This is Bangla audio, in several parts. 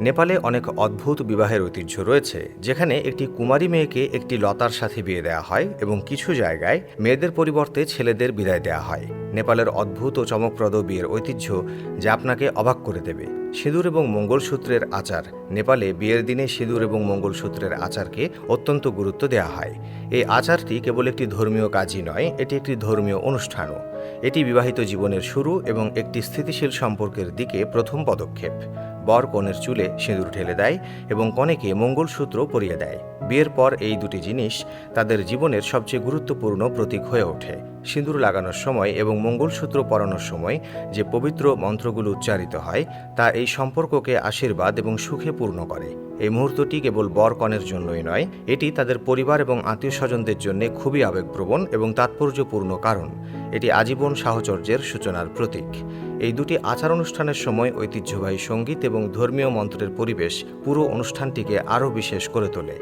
নেপালে অনেক অদ্ভুত বিবাহের ঐতিহ্য রয়েছে, যেখানে একটি কুমারী মেয়েকে একটি লতার সাথে বিয়ে দেওয়া হয় এবং কিছু জায়গায় মেয়েদের পরিবর্তে ছেলেদের বিদায় দেওয়া হয়। নেপালের অদ্ভুত ও চমকপ্রদ বিয়ের ঐতিহ্য যা আপনাকে অবাক করে দেবে। সিঁদুর এবং মঙ্গলসূত্রের আচার। নেপালে বিয়ের দিনে সিঁদুর এবং মঙ্গলসূত্রের আচারকে অত্যন্ত গুরুত্ব দেওয়া হয়। এই আচারটি কেবল একটি ধর্মীয় কাজই নয়, এটি একটি ধর্মীয় অনুষ্ঠানও। এটি বিবাহিত জীবনের শুরু এবং একটি স্থিতিশীল সম্পর্কের দিকে প্রথম পদক্ষেপ। বর কনের চুলে সিঁদুর ঢেলে দেয় এবং কনেকে মঙ্গলসূত্র পরিয়ে দেয়। বিয়ের পর এই দুটি জিনিস তাদের জীবনের সবচেয়ে গুরুত্বপূর্ণ প্রতীক হয়ে ওঠে। সিঁদুর লাগানোর সময় এবং মঙ্গলসূত্র পরানোর সময় যে পবিত্র মন্ত্রগুলো উচ্চারিত হয়, তা এই সম্পর্ককে আশীর্বাদ এবং সুখে পূর্ণ করে। এই মুহূর্তটি কেবল বর কনের জন্যই নয়, এটি তাদের পরিবার এবং আত্মীয় স্বজনদের জন্য খুবই আবেগপ্রবণ এবং তাৎপর্যপূর্ণ কারণ। এটি আজীবন সাহচর্যের সূচনার প্রতীক। এই দুটি আচার অনুষ্ঠানের সময় ঐতিহ্যবাহী সংগীত এবং ধর্মীয় মন্ত্রের পরিবেশ পুরো অনুষ্ঠানটিকে আরও বিশেষ করে তোলে।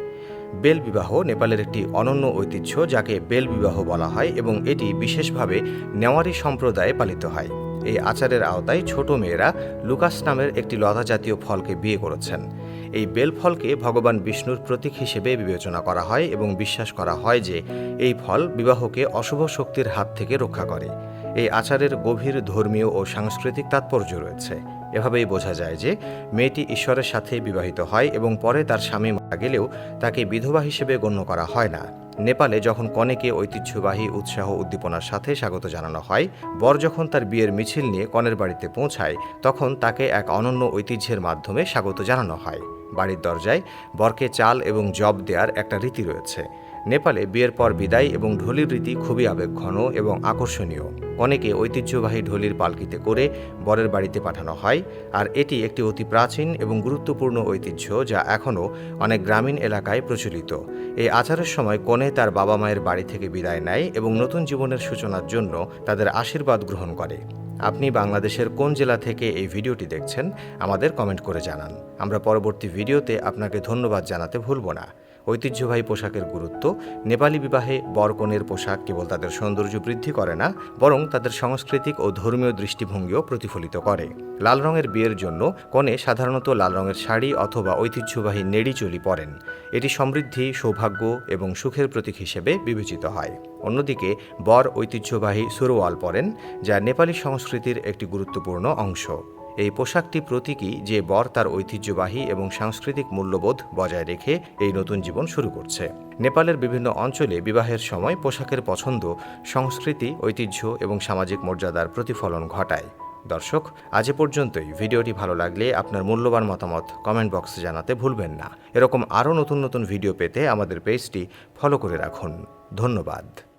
বেল বিবাহ নেপালের একটি অনন্য ঐতিহ্য যাকে বেল বিবাহ বলা হয় এবং এটি বিশেষভাবে নেওয়ারি সম্প্রদায়ে পালিত হয়। এই আচারের আওতায় ছোট মেয়েরা লুকাস নামের একটি লতা জাতীয় ফলকে বিয়ে করেছেন। এই বেল ফলকে ভগবান বিষ্ণুর প্রতীক হিসেবে বিবেচনা করা হয় এবং বিশ্বাস করা হয় যে এই ফল বিবাহকে অশুভ শক্তির হাত থেকে রক্ষা করে। এই আচারের গভীর ধর্মীয় ও সাংস্কৃতিক তাৎপর্য রয়েছে। এভাবেই বোঝা যায় যে মেয়েটি ঈশ্বরের সাথে বিবাহিত হয় এবং পরে তার স্বামী মারা গেলেও তাকে বিধবা হিসেবে গণ্য করা হয় না। নেপালে যখন কনেকে ঐতিহ্যবাহী উৎসাহ উদ্দীপনার সাথে স্বাগত জানানো হয়, বর যখন তার বিয়ের মিছিল নিয়ে কনের বাড়িতে পৌঁছায়, তখন তাকে এক অনন্য ঐতিহ্যের মাধ্যমে স্বাগত জানানো হয়। বাড়ির দরজায় বরকে চাল এবং জব দেওয়ার একটা রীতি রয়েছে। নেপালে বিয়ের পর বিদায় এবং ঢলির রীতি খুবই আবেগঘন এবং আকর্ষণীয়। কনেকে ঐতিহ্যবাহী ঢলির পালকিতে করে বরের বাড়িতে পাঠানো হয়, আর এটি একটি অতি প্রাচীন এবং গুরুত্বপূর্ণ ঐতিহ্য যা এখনও অনেক গ্রামীণ এলাকায় প্রচলিত। এই আচারের সময় কনে তার বাবা মায়ের বাড়ি থেকে বিদায় নেয় এবং নতুন জীবনের সূচনার জন্য তাদের আশীর্বাদ গ্রহণ করে। আপনি বাংলাদেশের কোন জেলা থেকে এই ভিডিওটি দেখছেন, আমাদের কমেন্ট করে জানান। আমরা পরবর্তী ভিডিওতে আপনাকে ধন্যবাদ জানাতে ভুলব না। ঐতিহ্যবাহী পোশাকের গুরুত্ব, নেপালি বিবাহে বরকনের পোশাক কেবল তাদের সৌন্দর্য বৃদ্ধি করে না, বরং তাদের সাংস্কৃতিক ও ধর্মীয় দৃষ্টিভঙ্গিও প্রতিফলিত করে। লাল রঙের বিয়ের জন্য কনে সাধারণত লাল রঙের শাড়ি অথবা ঐতিহ্যবাহী নেড়ি চলি পরেন। এটি সমৃদ্ধি, সৌভাগ্য এবং সুখের প্রতীক হিসেবে বিবেচিত হয়। অন্যদিকে, বর ঐতিহ্যবাহী সুরোয়াল পরেন, যা নেপালি সংস্কৃতির একটি গুরুত্বপূর্ণ অংশ। এই পোশাকটি প্রতীকী যে বর তার ঐতিহ্যবাহী এবং সাংস্কৃতিক মূল্যবোধ বজায় রেখে এই নতুন জীবন শুরু করছে। নেপালের বিভিন্ন অঞ্চলে বিবাহের সময় পোশাকের পছন্দ, সংস্কৃতি, ঐতিহ্য এবং সামাজিক মর্যাদার প্রতিফলন ঘটায়। দর্শক, আজ পর্যন্তই। ভিডিওটি ভালো লাগলে আপনার মূল্যবান মতামত কমেন্ট বক্সে জানাতে ভুলবেন না। এরকম আরও নতুন নতুন ভিডিও পেতে আমাদের পেজটি ফলো করে রাখুন। ধন্যবাদ।